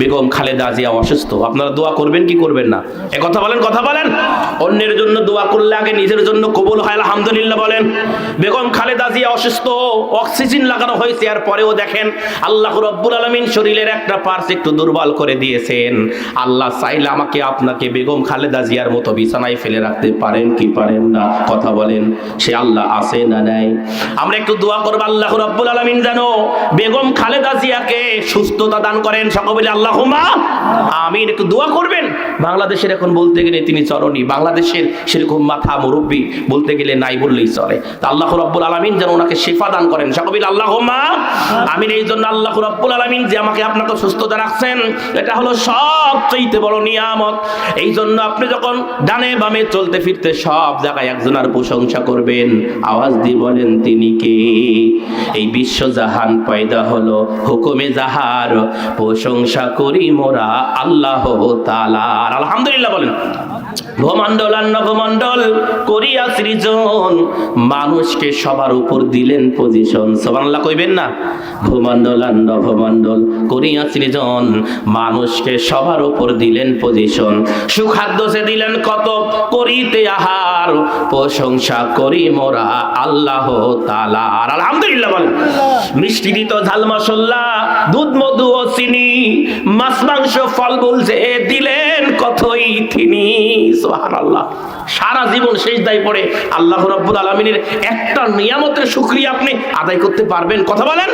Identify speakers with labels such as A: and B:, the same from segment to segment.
A: বেগম খালেদা জিয়া অসুস্থ। আপনারা দোয়া করবেন কি করবেন না? এ কথা বলেন কথা বলেন। অন্যের জন্য দোয়া করলে আগে নিজের জন্য কবুল হয়, আলহামদুলিল্লাহ বলেন। বেগম খালেদা জিয়া অসুস্থ, অক্সিজেন লাগানো হয়েছে, আর পরেও দেখেন আল্লাহ রব্বুল আলমিন শরীরের একটা পার্স একটু দুর্বল করে দিয়েছেন। আল্লাহ চাইলে আমাকে, আপনাকে বেগম খালেদা জিয়ার মতো বিছানায় ফেলে রাখতে পারেন কি পারেন না? কথা বলেন, সে আল্লাহ আছে না নাই? আমরা একটু দোয়া করব আল্লাহ রব্বুল আলমিন জানো বেগম খালেদা জিয়াকে সুস্থতা দান করেন। সকলে আল্লাহ আমিন। একটু দোয়া করবেন? বাংলাদেশের এখন বলতে গেলে তিনি চরণী। বাংলাদেশের সেরকম মাথা মুরব্বী বলতে গেলে নাই বললেই চলে। তা আল্লাহ রব্বুল আলমিন যেন ওনাকে শেফা দান করেন। সকলে আল্লাহ আমিন। এই জন্য আল্লাহ রব্বুল আলমিন যে আমাকে আপনাকে সুস্থতা রাখছেন, এটা হলো সবচেয়ে বড় নিয়ামত। এই জন্য আপনি যখন ডানে বামে চলতে ফিরতে সব জায়গায় একজনের প্রশংসা করবেন। আওয়াজ দিয়ে বলেন, তিনি কে? এই বিশ্ব জাহান পয়দা হলো হুকুমে জাহার। প্রশংসা করি মোরা আল্লাহ আলহামদুলিল্লাহ বলেন ভূমণ্ডল আর নভমণ্ডল করিয়া সৃজন, মানুষকে সবার উপর দিলেন পজিশন সোবানাল্লাহ কইবেন না? ভূমণ্ডল আর নভমণ্ডল করিয়া সৃজন, মানুষকে সবার উপর দিলেন পজিশন সুখাদ্য সে দিলেন কত? করিতে আহার, প্রশংসা করি মোরা আল্লাহ তালার আলহামদুলিল্লাহ বলেন, মিষ্টি দিত ঝাল মশলা, দুধ, মধু ও চিনি, মাছ, মাংস, ফল বলছে দিলেন কতই তিনি। সুবহানাল্লাহ। সারা জীবন শেষ দায় পড়ে। আল্লাহ রব্বুল আলমিনের একটা নিয়ামতের সুক্রিয়া আপনি আদায় করতে পারবেন। কথা বলেন?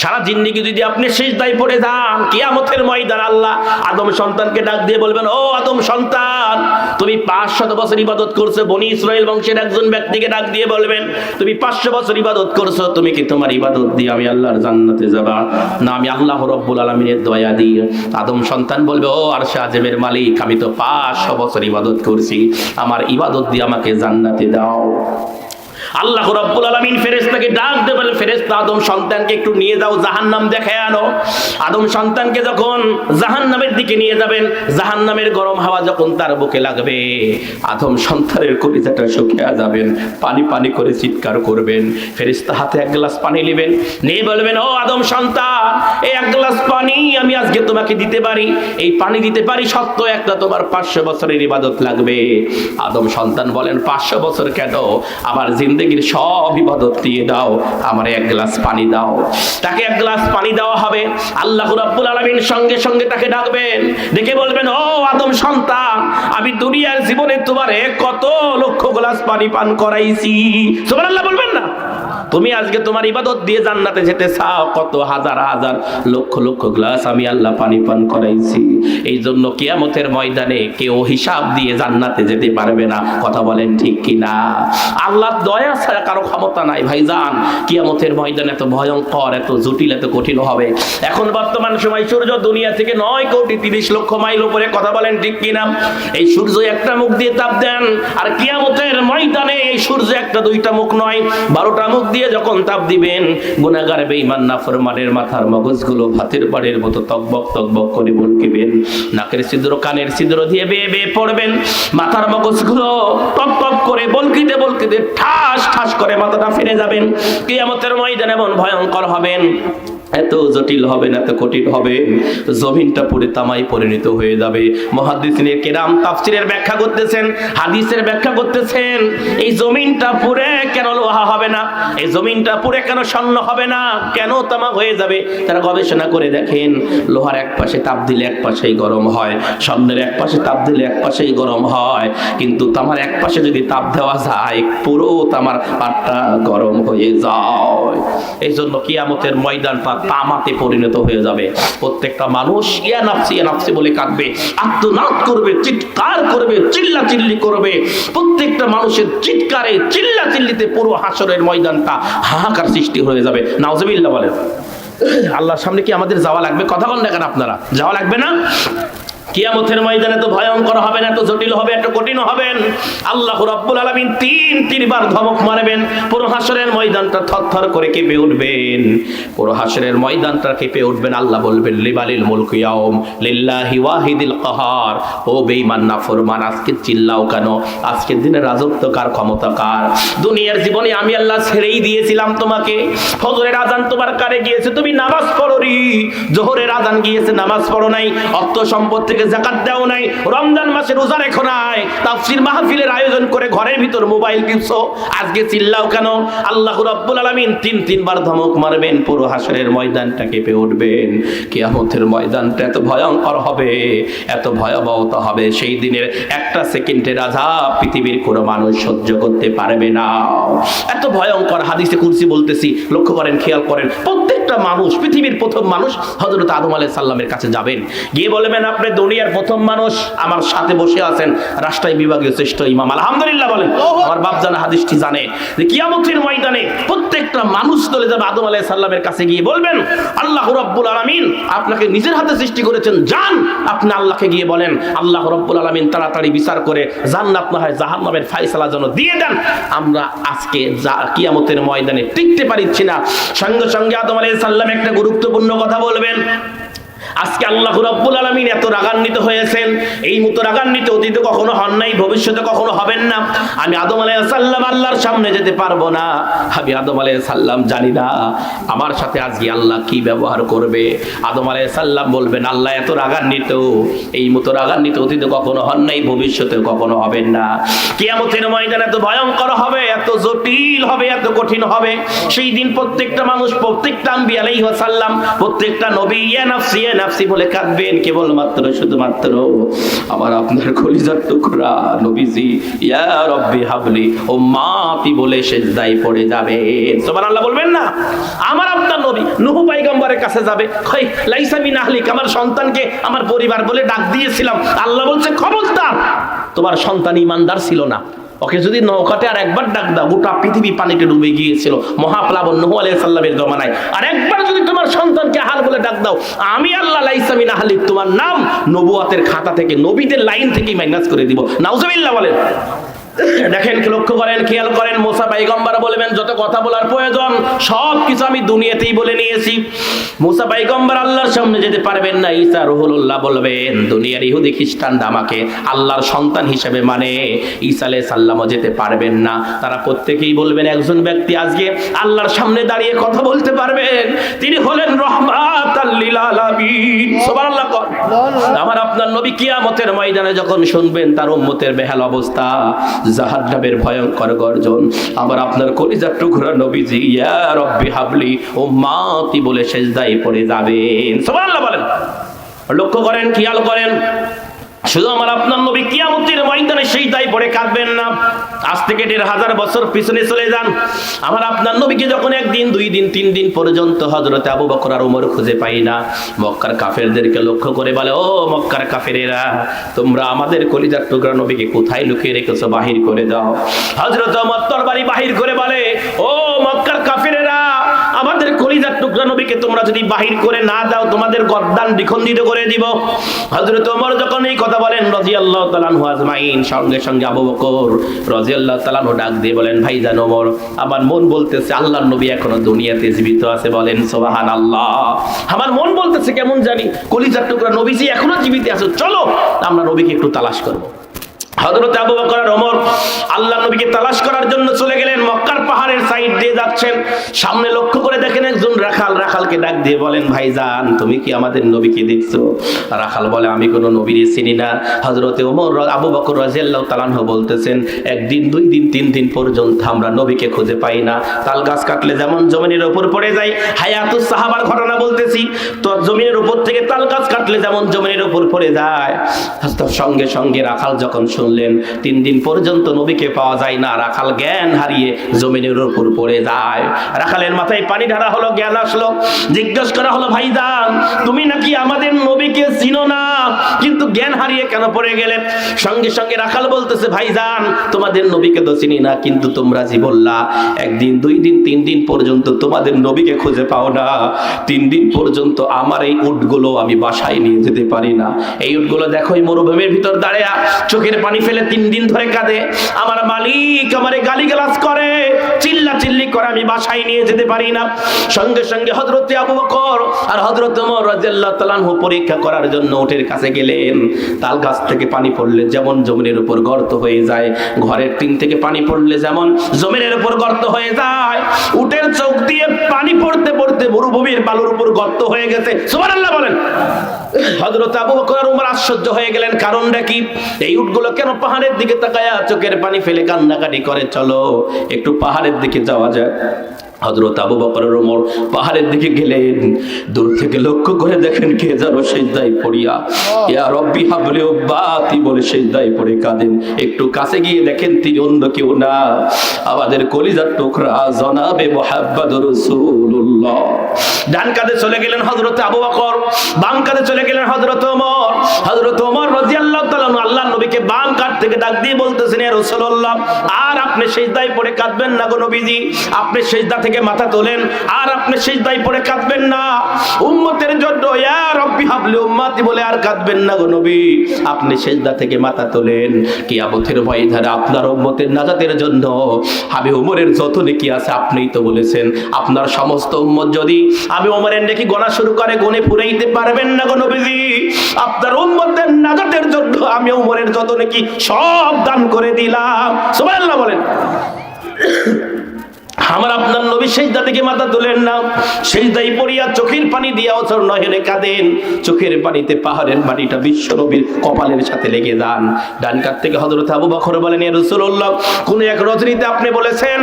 A: সারা জিন্দিগি যদি আপনি শেষ দায় পড়ে যান, কিয়ামতের ময়দান আল্লাহ আদম সন্তানকে ডাক দিয়ে বলবেন, ও আদম সন্তান, তুমি পাঁচশত বছর ইবাদত করছ, বনি ইসরায়েল বংশের একজন ব্যক্তিকে ডাক দিয়ে বলবেন, তুমি পাঁচশো বছর ইবাদত করছ, তুমি কি তোমার ইবাদত দিয়ে আমি আল্লাহর জান্নাতে যাবা? না, আমি আল্লাহ রব্বুল আলমিনের দয়া দিই আদম সন্তান বলবে, ও আর আজমের মালিক, আমি তো পাঁচশো বছর ইবাদত করছি, আমার ইবাদত দিয়ে আমাকে জান্নাতে দাও। আল্লাহ রব্বুল আলমিন ফেরেস্তাকে ডাক দেবেন ফেরেস্তা আদম সন্তানকে একটু নিয়ে যাও, জাহান্নাম দেখে আনো। আদম সন্তানকে যখন জাহান্নামের দিকে নিয়ে যাবেন, জাহান্নামের গরম হাওয়া যখন তার বুকে লাগবে, আদম সন্তানের কলিজাটা শুকিয়ে যাবেন, পানি পানি করে চিৎকার করবেন। ফেরেস্তা হাতে এক গ্লাস পানি নেবেন, নিয়ে বলবেন, ও আদম সন্তান, এই এক গ্লাস পানি আমি আজকে তোমাকে দিতে পারি। এই পানি দিতে পারি সত্য একটা তোমার পাঁচশো বছরের ইবাদত লাগবে। আদম সন্তান বলেন, পাঁচশো বছর কেন? আমার জিন্দগির সব ইবাদত দিয়ে দাও, আমার এক গ্লাস পানি দাও। তাকে এক গ্লাস পানি দেওয়া হবে। আল্লাহ রাব্বুল আলামিন সঙ্গে সঙ্গে তাকে ডাকবেন। দেখে বলবেন, ও আদম সন্তান, আমি দুনিয়ার জীবনে তোমারে কত লক্ষ গ্লাস পানি পান করাইছি। সুবহানাল্লাহ বলবেন না। তুমি আজকে তোমার ইবাদত দিয়ে জান্নাতে যেতে চাও, কত হাজার হাজার লক্ষ লক্ষ গ্লাস আমি আল্লাহ পানি পান করাইছি। এই জন্য কিয়ামতের ময়দানে কেউ হিসাব দিয়ে জান্নাতে যেতে পারবে না। কথা বলেন ঠিক কিনা? আল্লাহ দয়া ছাড়া কারও ক্ষমতা নাই ভাইজান। কিয়ামতের ময়দানে এত ভয়ঙ্কর, এত জটিল, এত কঠিন হবে। এখন বর্তমান সময় সূর্য দুনিয়া থেকে নয় কোটি তিরিশ লক্ষ মাইল উপরে, কথা বলেন ঠিক কিনা? এই সূর্য একটা মুখ দিয়ে তাপ দেন, আর কিয়ামতের ময়দানে এই সূর্য একটা দুইটা মুখ নয়, বারোটা মুখ দিয়ে যখন তাপ দিবেন গুনাগার বেঈমান নাফরমানের মাথার মগজগুলো ভাতের পাড়ের মতো তকবক তকবক করে বলকিবেন। নাকের ছিদ্র, কানের ছিদ্র দিয়ে বেয়ে বেয়ে পড়বেন। মাথার মগজগুলো টপ টপ করে বলকিতে বলকিতে ঠাস ঠাস করে মাথাটা ফিরে যাবেন। কিয়ামতের ময়দান এমন ভয়ঙ্কর হবেন। এত জটিল হবে না, এত কঠিন হবে। জমিনটা পুরে তামাই পরিণত হয়ে যাবে। মহাদিসিনের কেরাম তাফসিরের ব্যাখ্যা করতেছেন, হাদিসের ব্যাখ্যা করতেছেন, এই জমিনটা পুরে কেন লোহা হবে না? এই জমিনটা পুরে কেন স্বর্ণ হবে না? কেন তামা হয়ে যাবে? তারা গবেষণা করে দেখেন, লোহার এক পাশে তাপ দিলে এক পাশেই গরম হয়, স্বর্ণের এক পাশে তাপ দিলে এক পাশেই গরম হয়। কিন্তু তামার এক পাশে যদি তাপ দেওয়া যায়, পুরো তামার পাটটা গরম হয়ে যায়। এই জন্য কিয়ামতের ময়দান ময়দানটা তামাতে পরিণত হয়ে যাবে। প্রত্যেকটা মানুষ ইয়া নাফসি ইয়া নাফসি বলে কাঁদবে আত্মনাদ করবে, চিৎকার করবে চিল্লা চিল্লি করবে। প্রত্যেকটা মানুষের চিৎকারে চিল্লা চিল্লিতে পুরো হাসরের ময়দানটা হাহাকার সৃষ্টি হয়ে যাবে। নাউজুবিল্লাহ বলেন। আল্লাহর সামনে কি আমাদের যাওয়া লাগবে? কথা বলেন কেন আপনারা? যাওয়া লাগবে না? কিয়ামতের ময়দানে তো ভয়ঙ্কর হবেন এত জটিল হবে, এত কঠিন হবেন আল্লাহ রাব্বুল আলামিন তিন, তিনবার ধমক মারবেন, পুরো হাসরের ময়দানটা থরথর করে কেঁপে উঠবেন। পুরো হাসরের ময়দানটা কেঁপে উঠবেন, আল্লাহ বলবেন, লিবালিল মুলকু ইয়াউম লিল্লাহি ওয়াহিদিল কাহার। ও বেঈমান, নাফরমান, আজকে চিল্লাও কেন? আজকের দিনে রাজত্ব কার, ক্ষমতা কার? দুনিয়ার জীবনে আমি আল্লাহ ছেড়েই দিয়েছিলাম তোমাকে। ফজরের আজান তোমার কারে গিয়েছে? তুমি নামাজ পড়ো রি জোহরের আজান গিয়েছে, নামাজ পড়ো নাই। অর্থ সম্পদ থেকে জাকাত দাও নাই। রমজান মাসে রোজা রেখো নাই। তাফসীর মাহফিলের আয়োজন করে ঘরের ভিতর মোবাইল টিপছো। আজকে চিল্লাও কেন? আল্লাহ রাব্বুল আলামিন তিন তিনবার ধমক মারবেন, পুরো হাসরের ময়দানটা কেঁপে উঠবেন। কিয়ামতের ময়দানটা এত ভয়ঙ্কর হবে, এত ভয়াবহতা হবে। সেই দিনের একটা সেকেন্ডের আজাব পৃথিবীর কোনো মানুষ সহ্য করতে পারবে না। এত ভয়ঙ্কর হাদিসে কুরসি বলতেছি, লক্ষ্য করেন, খেয়াল করেন, প্রত্যেকটা মানুষ, পৃথিবীর প্রথম মানুষ হযরত আদম আলাইহিস সালামের কাছে যাবেন। গিয়ে বলবেন, আপনি দুনিয়ার প্রথম মানুষ আমার সাথে বসে আছেন রাষ্ট্রীয় বিভাগীয় শ্রেষ্ঠ ইমাম। আলহামদুলিল্লাহ বলেন, আমার বাপ জানা হাদিসটি জানে। যে কিয়ামতের ময়দানে প্রত্যেকটা মানুষ চলে যাবে আদম আলাইহিস সালামের কাছে গিয়ে বলবেন, আল্লাহ রাব্বুল আলামিন আপনাকে নিজের হাতে সৃষ্টি করেছেন, যান। আপনি আল্লাহকে গিয়ে বলেন, আল্লাহ রাব্বুল আলামিন তাড়াতাড়ি বিচার করে জান্নাত না হয় জাহান্নামের ফয়সালা যেন দিয়ে দেন। আমরা আজকে কিয়ামতের ময়দানে টিকতে পারছি না। সঙ্গে সঙ্গে আদম আলাইহিস সালাম একটা গুরুত্বপূর্ণ কথা বলবেন আজকে আল্লাহ রাব্বুল আলামিন এত রাগান্বিত হয়েছেন। মতো অতীতে কখনো হন নাই, ভবিষ্যতে কখনো হবেন না। আমি আদম আলাইহিস সালাম আল্লাহর সামনে যেতে পারব না। আমি আদম আলাইহিস সালাম জানি না আমার সাথে আজকে আল্লাহ কি ব্যবহার করবে। আদম আলাইহিস সালাম বলবেন, আল্লাহ এত রাগান্বিত, এই মতো রাগান্বিত অতীতে কখনো হন নাই, ভবিষ্যতে কখনো হবেন না। কিয়ামতের ময়দান এত ভয়ঙ্কর হবে, এত জটিল হবে, এত কঠিন হবে। সেই দিন প্রত্যেকটা মানুষ, প্রত্যেকটা আম্বি আলাইহিস সালাম, প্রত্যেকটা নবী, ইয়া নাফসি ইয়া নাফসি বলে কাঁদবেন, কেবলমাত্র, শুধুমাত্র আমার আপনার কলিজার টুকরা নবীজি, ইয়া রব্বি হাবলি, ও মাতি বলে সেজদাই পড়ে যাবে। সুবহানাল্লাহ বলবেন না? আমার আপনার নবী নূহ পয়গম্বরের কাছে যাবে। কই লাইসা মিন আহলিক, আমার সন্তানকে আমার পরিবার বলে ডাক দিয়েছিলাম। আল্লাহ বলছে, খবরদার, তোমার সন্তান ইমানদার ছিল না। ওকে যদি নৌকাতে আর একবার ডাক দাও, গোটা পৃথিবী পানিতে ডুবে গিয়েছিল। মহাপ্লাবন নহু আলাই সাল্লামের জমানায়। আর একবার যদি তোমার সন্তানকে হাল বলে ডাক দাও, আমি আল্লাহ লাইসামিন আহলিক তোমার নাম নবুয়াতের খাতা থেকে, নবীদের লাইন থেকেই মাইনাস করে দিব। নাউজাবিল্লাহ বলেন। দেখেন লক্ষ্য করেন, খেয়াল করেন, মোসা পাইগম্বর বলবেন, যত কথা বলার প্রয়োজন, সব কিছু আমি দুনিয়াতেই বলে নিয়েছি। মোসা পাইগম্বর আল্লাহর সামনে যেতে পারবেন না, ঈসা রুহুল্লাহ বলবেন, দুনিয়ার ইহুদি খ্রিস্টানরা আমাকে আল্লাহর সন্তান হিসেবে মানে ঈসা আলাইহিস সাল্লামও যেতে পারবেন না। তারা প্রত্যেকেই বলবেন, একজন ব্যক্তি আজকে আল্লাহর সামনে দাঁড়িয়ে কথা বলতে পারবেন, তিনি হলেন রহমাতাল লিল আলামিন। সুবহানাল্লাহ আমার আপনার নবী কিয়ামতের ময়দানে যখন শুনবেন, তার উম্মতের বেহাল অবস্থা জাহান্নামের ভয়ঙ্কর গর্জন। আমার আপনার কলিজার টুকরা নবীজি, ইয়া রব্বি হাবলি ও মাতি বলে সেজদায় পড়ে যাবেন। সুবহানাল্লাহ বলেন। লক্ষ্য করেন, খেয়াল করেন। শুধু আমার আপনার নবী কিয়ামতের ময়দানে সেই দায় কাঁদবেন না। আজ থেকে দেড় হাজার বছর পিছনে চলে যান। আমার আপনার নবীকে যখন একদিন, দুই দিন, তিন দিন পর্যন্ত হজরতে আবু বকর আর উমর খুঁজে পাই না। মক্কার কাফেরদেরকে লক্ষ্য করে বলে, ও মক্কার কাফেরেরা, তোমরা আমাদের কলিজার টুকরা নবীকে কোথায় লুকিয়ে রেখেছো? বাহির করে দাও। হজরত ওমর তরবারি বাহির করে বলে, ও নবীকে তোমরা যদি বাহির করে না দাও, তোমাদের গদ্দান দ্বিখণ্ডিত করে দিব। হযরত ওমর যখন এই কথা বলেন, রাদিয়াল্লাহু তাআলা আনহু আজমাইন, সঙ্গে সঙ্গে আবু বকর রাদিয়াল্লাহু তাআলা ডাক দিয়ে বলেন ভাই ভাইজান ওমর, আমার মন বলতেছে আল্লাহর নবী এখনও দুনিয়াতে জীবিত আছে বলেন, সুবহানাল্লাহ। আমার মন বলতেছে কেমন জানি, কলিজার টুকরা নবীজি এখনও জীবিত আছে। চলো, আমরা নবীকে একটু তালাশ করব। হযরত আবু বকর ওমর আল্লাহ নবীকে তালাশ করার জন্য চলে গেলেন মক্কার পাহাড়ের সাইড দিয়ে যাচ্ছেন। সামনে লক্ষ্য করে দেখেন একজন রাখাল, রাখালকে ডাক দিয়ে বলেন, ভাইজান, তুমি কি আমাদের নবীকে দেখছ? রাখাল বলে, আমি কোনো নবীরে চিনি না। হযরতে ওমর আবু বকর রাদিয়াল্লাহু তাআলা আনহু বলতেছেন, একদিন, দুই দিন, তিন দিন পর্যন্ত আমরা নবীকে খুঁজে পাই না। তাল গাছ কাটলে যেমন জমিনের উপর পড়ে যায়, হায়াতুস সাহাবার ঘটনা বলতেছি, তো জমিনের উপর থেকে তাল গাছ কাটলে যেমন জমিনের উপর পড়ে যায়। সঙ্গে সঙ্গে রাখাল যখন শুনলেন তিন দিন পর্যন্ত নবীকে পাওয়া যায় না, রাখাল জ্ঞান হারিয়ে জমিনের উপর পড়ে যায়। রাখালের মাথায় পানি ঢালা হলো, জ্ঞান আসলো। জিজ্ঞেস করা হলো ভাইজান তুমি নাকি আমাদের নবীকে চিনো না? কিন্তু জ্ঞান হারিয়ে কেন পড়ে গেলে? সঙ্গে সঙ্গে রাখাল বলতেছে ভাইজান তোমাদের নবীকে তো চিনি না, কিন্তু তোমরা জি বললা একদিন, দুই দিন, তিন দিন পর্যন্ত তোমাদের নবীকে খুঁজে পাও না। তিন দিন পর্যন্ত আমার এই উটগুলো আমি বাসায় নিয়ে যেতে পারি না। এই উটগুলো দেখো, এই মরুভূমির ভিতর দাঁড়িয়ে, চোখের পানি ফেলে তিন দিন ধরে কাঁদে। আমার মালিক আমারে গালি গালাজ করে। চিল্লা চিল্লি করে, আমি বাসায় নিয়ে যেতে পারি না। সঙ্গে সঙ্গে হজরতে আবু বকর আর হজরত ওমর রাদিয়াল্লাহু তাআলা আনহু পরীক্ষা করার জন্য উটের কাছে গেলেন। তাল গাছ থেকে পানি পড়লে যেমন জমিনের উপর গর্ত হয়ে যায়, ঘরের টিন থেকে পানি পড়লে যেমন জমিনের উপর গর্ত হয়ে যায়। উটের চোখ দিয়ে পানি পড়তে পড়তে মরুভূমির বালুর উপর গর্ত হয়ে গেছে। সুবহানাল্লাহ বলেন। হযরত আবু বকর উমর আশ্চর্য হয়ে গেলেন। কারণটা কি? এই উটগুলো কেন পাহাড়ের দিকে তাকায়া চোখের পানি ফেলে কান্নাকাটি করে? চলো, একটু পাহাড়ের দিকে যাওয়া যায় হজরত আবু বকরের ওমর পাহাড়ের দিকে গেলেন। দূর থেকে লক্ষ্য করে দেখেন কে যেন সেজদায় পড়িয়া। ইয়া রব্বি হাবলে বাতি বলে সেজদায় পড়ে কাঁদেন। একটু কাছে গিয়ে দেখেন তিনি অন্য কেউ না। আমাদের কলিজার টুকরা জনাবে মোহাম্মদ রসুল্লাহ ডান কাঁধে চলে গেলেন হজরত আবু বকর বাম কাঁধে চলে গেলেন হজরত ওমর। হজরত ওমর রাদিয়াল্লাহু তাআলা আল্লাহ নবীকে বাম কাঁধ থেকে ডাক দিয়ে বলতেছেন ইয়া রাসূলুল্লাহ আর আপনি সেজদায় পড়ে কাঁদবেন না গো নবীজি। আপনি সেজদা থেকে মাথা তোলেন, আর আপনি সেজদায় পড়ে কাঁদবেন না। উম্মতের জন্য, ইয়া রব্বি হাবলি উম্মতি বলে আর কাঁদবেন না গো নবী। আপনি সেজদা থেকে মাথা তোলেন, কিয়ামতের ময়দানে আপনার উম্মতের নাজাতের জন্য আমি উমরের যত নেকি আছে আপনিই তো বলেছেন। আপনার সমস্ত উম্মত যদি আমি উমরের নেকি গণা শুরু করে গনে ফুরাইতে পারবেন না গো নবীজি। আপনার উম্মতের নাজাতের জন্য আমি উমরের যত নেকি সব দান করে দিলাম। সুবহানাল্লাহ বলেন। Thank you. আমার আপনার নবী সেজদা থেকে মাথা তুলেন না। সেজদাই পড়িয়া চোখের পানি দিয়া অচর নহেনে কাঁদেন। চোখের পানিতে পাহাড়ের মাটিটা বিশ্ব নবীর কপালের সাথে লেগে যান। ডান কাত থেকে হযরত আবু বকর বলেন রাসূলুল্লাহ, কোন এক রজনীতে আপনি বলেছেন,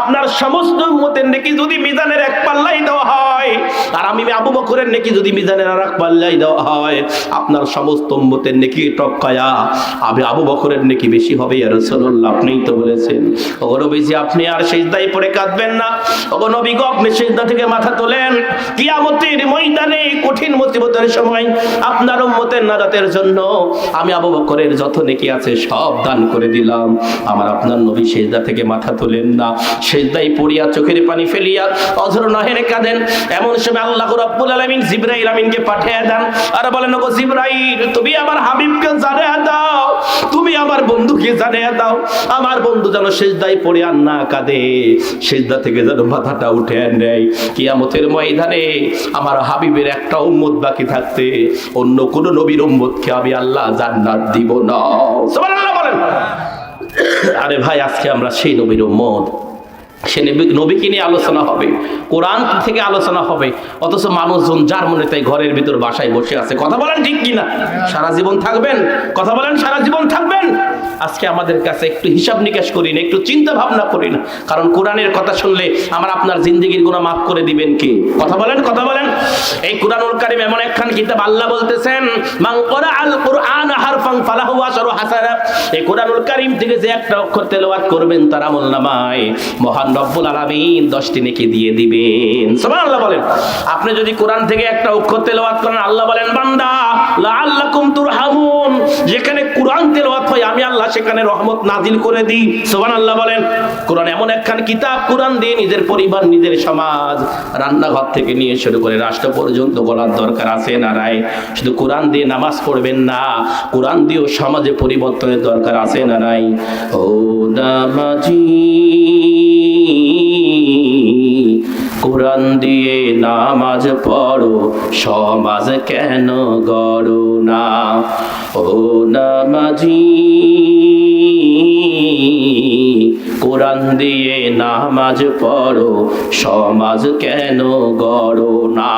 A: আপনার সমস্ত উম্মতের নাকি যদি মিজানের এক পাল্লাই দেওয়া হয়, আর আমি আবু বকরের নেকি যদি মিজানের আর এক পাল্লাই দেওয়া হয়, আপনার সমস্ত উম্মতের নেকি টপকায়া, আমি আবু বকরের নেকি বেশি হবে রাসূলুল্লাহ। আপনিই তো বলেছেন। ও নবীজি, আপনি আর সেই সেজদাই পড়ে কাঁদবেন না। ওগো নবী গো, আপনি সিজদা থেকে মাথা তোলেন। কিয়ামতের ময়দানে কঠিন মুসিবতের সময় আপনার উম্মতের নাজাতের জন্য আমি আবু বকরের যত নেকি আছে সব দান করে দিলাম। আমার আপনার নবী সেজদা থেকে মাথা তোলেন না। সেজদাই পড়িয়া চোখের পানি ফেলিয়া অঝর নহেরে কাঁদেন। এমন সময় আল্লাহ রাব্বুল আলামিন জিবরাইল আমিনকে পাঠিয়ে দেন। আর বলেন, ওগো জিবরাইল, তুমি আমার বন্ধুকে জানিয়ে দাও। আমার বন্ধু যেন সেজদাই পড়ে আর না কাঁদে। সেজদা থেকে যেন মাথাটা উঠে নেয় কিয়ামতের ময়দানে আমার হাবিবের একটা উম্মত বাকি থাকতে অন্য কোন নবীর উম্মতকে আমি আল্লাহ জান্নাত দিব না। সুবহানাল্লাহ বলেন। আরে ভাই, আজকে আমরা সেই নবীর উম্মত। সে নবী নবীকে নিয়ে আলোচনা হবে। কোরআন থেকে আলোচনা হবে। অথচ মানুষজন যার মনে তাই ঘরের ভিতর বাসায় বসে আছে। কথা বলেন ঠিক কিনা? সারা জীবন থাকবেন? কথা বলেন, সারা জীবন থাকবেন? আজকে আমাদের কাছে একটু হিসাব নিকাশ করি না, একটু চিন্তা ভাবনা করি না। কারণ কোরআনের কথা শুনলে আমার আপনার জিন্দগির গুণা মাফ করে দিবেন কি? কথা বলেন কথা বলেন। এই কোরআনুল কারিম এমন একখান কিতাব আল্লাহ বলতেছেন, মান করা আল কোরআন হারফান ফালাহু আশরু হাসানা। এই কোরআনুল কারিম থেকে যে একটা অক্ষর তেলাওয়াত করবেন তার আমল নামায় মহান রব্বুল আলামিন 10টি নেকি দিয়ে দিবেন। সুবহানাল্লাহ বলেন, আপনি যদি কোরআন থেকে একটা অক্ষর তেলাওয়াত করেন, আল্লাহ বলেন, বান্দা, লাআল্লাকুম তুরহামুন। যেখানে কোরআন তেলাওয়াত হয়, আমি আল্লাহ সেখানে রহমত নাজিল করে দিই। সুবহানাল্লাহ বলেন, কোরআন এমন একখান কিতাব, কোরআন দিয়ে নিজের পরিবার, নিজের সমাজ, রান্নাঘর থেকে নিয়ে শুরু করে রাষ্ট্র পর্যন্ত বলার দরকার আছে না নাই? শুধু কোরআন দিয়ে নামাজ পড়বেন না, কোরআন দিয়েও সমাজে পরিবর্তনের দরকার আছে না নাই? ও নামাজি। কোরআন দিয়ে নামাজ পড়ো সমাজ কেন গড়ো না? ও নামাজি কোরআন দিয়ে নামাজ পড়ো, সমাজ কেন গড়ো না?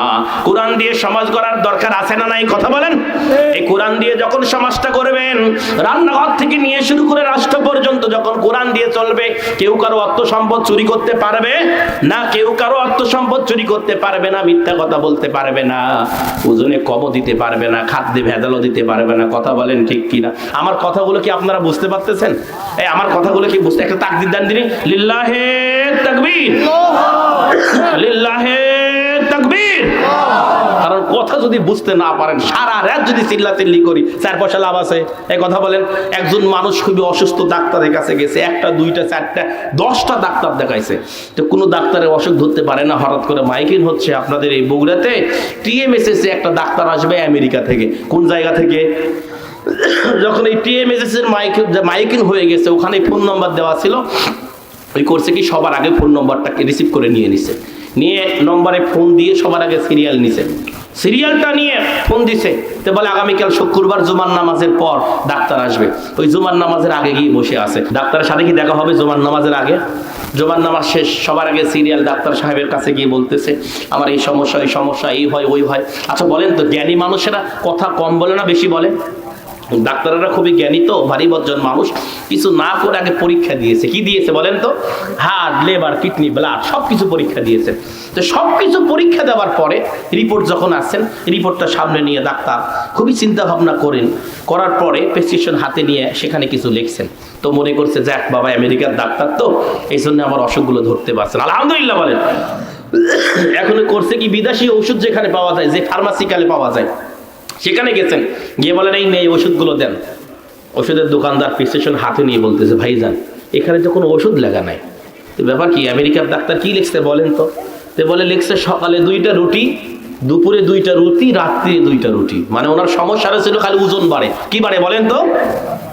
A: কোরআন দিয়ে সমাজ গড়ার দরকার আছে না নাই? কথা বলেন। এই কোরআন দিয়ে যখন সমাজটা করবেন রান্নাঘর থেকে নিয়ে শুরু করে রাষ্ট্র পর্যন্ত যখন কোরআন দিয়ে চলবে, কেউ কারও অর্থ সম্পদ চুরি করতে পারবে না? কেউ কারও অর্থ সম্পদ চুরি করতে পারবে না, মিথ্যা কথা বলতে পারবে না। ওজনে কমও দিতে পারবে না, খাদ্যে ভেজালও দিতে পারবে না। কথা বলেন ঠিক কিনা? আমার কথাগুলো কি আপনারা বুঝতে পারতেছেন? এই আমার কথাগুলো কি বুঝতে একটা তাকদির দিন লিল্লাহে তাকবীর। লিল্লাহে তাকবীর। কারণ কথা যদি বুঝতে না পারেন সারা রাত যদি চিল্লা চিল্লি করি চার পয়সা লাভ আছে। এই কথা বলেন একজন মানুষ খুবই অসুস্থ ডাক্তারের কাছে গেছে একটা দুইটা চারটা দশটা ডাক্তার দেখাইছে। তো কোনো ডাক্তারের অসুখ ধরতে পারে না হঠাৎ করে মাইকিং হচ্ছে আপনাদের এই বগুড়াতে। টিএমএসএস একটা ডাক্তার আসবে আমেরিকা থেকে। কোন জায়গা থেকে? যখন এই টিএমএসএস এর মাইক মাইকিং হয়ে গেছে, ওখানে ফোন নাম্বার দেওয়া ছিল। ওই করছে কি সবার আগে ফোন নম্বরটাকে রিসিভ করে নিয়ে নিছে। নিয়ে নম্বরে ফোন দিয়ে সবার আগে সিরিয়াল নিছে। সিরিয়ালটা নিয়ে ফোন দিছে। তো বলে, আগামীকাল শুক্রবার জুমার নামাজের পর ডাক্তার আসবে। ওই জুমার নামাজের আগে গিয়ে বসে আছে। ডাক্তারের সাথে কি দেখা হবে জুমার নামাজের আগে? জুমার নামাজ শেষ, সবার আগে সিরিয়াল ডাক্তার সাহেবের কাছে গিয়ে বলতেছে, আমার এই সমস্যা এই সমস্যা, এই হয়, ওই হয়। আচ্ছা বলেন তো, জ্ঞানী মানুষেরা কথা কম বলে না বেশি বলে? ডাক্তাররা খুবই জ্ঞানী তো, ভারী বজ্জন মানুষ। কিছু না করে আগে পরীক্ষা দিয়েছে। কি দিয়েছে বলেন তো? হার্ট লেবার কিডনি, ব্লাড সব কিছু পরীক্ষা দিয়েছে। তো সব কিছু পরীক্ষা দেওয়ার পরে রিপোর্ট যখন আসছেন, রিপোর্টটা সামনে নিয়ে ডাক্তার খুবই চিন্তা ভাবনা করেন। করার পরে প্রেসক্রিপশন হাতে নিয়ে সেখানে কিছু লিখছেন। তো মনে করছে, যাক বাবা, আমেরিকার ডাক্তার তো, এই জন্য আমার অসুখগুলো ধরতে পারছেন আলহামদুলিল্লাহ বলেন। এখন করছে কি? বিদেশি ওষুধ যেখানে পাওয়া যায়, যে ফার্মাসিক্যালে পাওয়া যায়। সেখানে গেছেন। গিয়ে বলেন, এই নেই ওষুধগুলো দেন। ওষুধের দোকানদার প্রেসক্রিপশন হাতে নিয়ে বলতেছে ভাই যান এখানে তো কোনো ওষুধ লেখা নাই। তো ব্যাপার কি, আমেরিকার ডাক্তার কি লিখছে বলেন তো? তো বলে, লিখছে সকালে দুইটা রুটি, দুপুরে দুইটা রুটি রাত্রে দুইটা রুটি। মানে ওনার সমস্যাটা ছিল খালি ওজন বাড়ে। কি বাড়ে বলেন তো?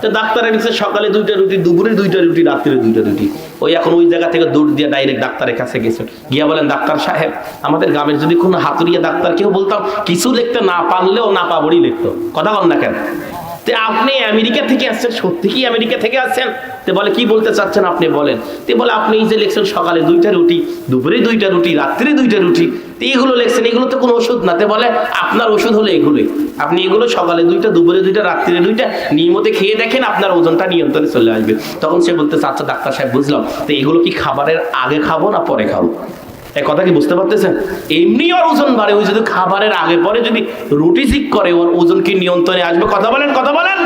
A: তো ডাক্তারে লিখছে সকালে দুইটা রুটি, দুপুরে দুইটা রুটি, রাত্রে দুইটা রুটি। ওই এখন ওই জায়গা থেকে দৌড় দিয়ে ডাইরেক্ট ডাক্তারের কাছে গেছে। গিয়া বলেন, ডাক্তার সাহেব, আমাদের গ্রামের যদি কোনো হাতুড়িয়া ডাক্তার কেউ বলতাম, কিছু লিখতে না পারলেও না পাবড়ই লিখতো। কথা বল না কেন? তে আপনি আমেরিকা থেকে আসছেন, সত্যি কি আমেরিকা থেকে আসছেন? তে বলে, কি বলতে চাচ্ছেন আপনি বলেন? তে বলে, আপনি এই যে লিখছেন সকালে দুইটা রুটি, দুপুরে দুইটা রুটি, রাত্রে দুইটা রুটি তো এগুলো লিখছেন, এগুলো তো কোনো ওষুধ না। তে বলে, আপনার ওষুধ হলো এগুলোই। আপনি এগুলো সকালে দুইটা, দুপুরে দুইটা রাত্রে দুইটা নিয়মিত খেয়ে দেখেন, আপনার ওজনটা নিয়ন্ত্রণে চলে আসবে। তখন সে বলতে আচ্ছা ডাক্তার সাহেব, বুঝলাম। তো এগুলো কি খাবারের আগে খাব না পরে খাব? এই কথা কি বুঝতে পারতেছেন? এমনি ওর ওজন বাড়ে, ওই যদি খাবারের আগে পরে যদি রুটি ঠিক করে, ওর ওজন কি নিয়ন্ত্রণে আসবে? কথা বলেন কথা বলেন।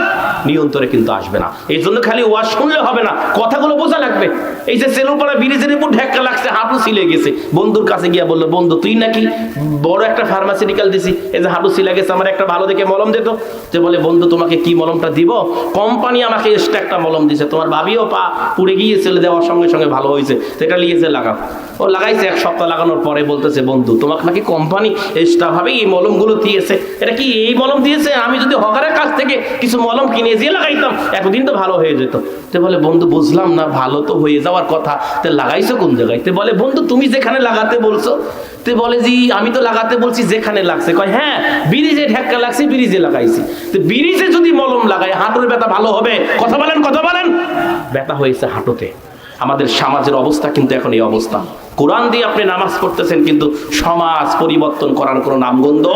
A: নিয়ন্ত্রণে কিন্তু আসবে না। এই জন্য খালি ওয়াজ শুনলে হবে না, কথাগুলো বোঝা লাগবে। এই যে সেলুপাড়া ব্রিজের উপর ঢেক্কা লাগছে, হাঁটু সিলে গেছে। বন্ধুর কাছে গিয়া বলল, বন্ধু, তুই নাকি বড় একটা ফার্মাসিউটিক্যাল দিছি। এই যে হাঁটু সিলে গেছে, আমার একটা ভালো দেখে মলম দিত যে বলে, বন্ধু, তোমাকে কি মলমটা দিব? কোম্পানি আমাকে এক্সট্রা একটা মলম দিছে। তোমার ভাবিও পা পুড়ে গিয়ে গিয়েছিল দেওয়ার সঙ্গে সঙ্গে ভালো হয়েছে। সেটা লিয়েছে লাগাও। ও লাগাইছে, এক সপ্তাহ লাগানোর পরে বলতেছে, বন্ধু, তোমাকে নাকি কোম্পানি এক্সট্রা ভাবে এই মলমগুলো দিয়েছে। এটা কি এই মলম দিয়েছে? আমি যদি হকারের কাছ থেকে কিছু মলম কিনে দিয়ে লাগাইতাম, এতদিন তো ভালো হয়ে যেত। তে বলে, বন্ধু, বুঝলাম না, ভালো তো হয়ে যাওয়ার কথা। তে লাগাইছো কোন জায়গায়? তে বলে, বন্ধু, তুমি যেখানে লাগাতে বলছো। তে বলে, জি, আমি তো লাগাতে বলছি যেখানে লাগছে। কয় হ্যাঁ ব্রিজে ঢেক্কা লাগছে, ব্রিজে লাগাইছি। তো ব্রিজে যদি মলম লাগাই হাঁটুর ব্যথা ভালো হবে? কথা বলেন কথা বলেন। ব্যথা হয়েছে হাঁটুতে। আমাদের সমাজের অবস্থা কিন্তু এখন এই অবস্থা। কোরআন দিয়ে আপনি নামাজ পড়তেছেন, কিন্তু সমাজ পরিবর্তন করার কোনো নামগন্ধ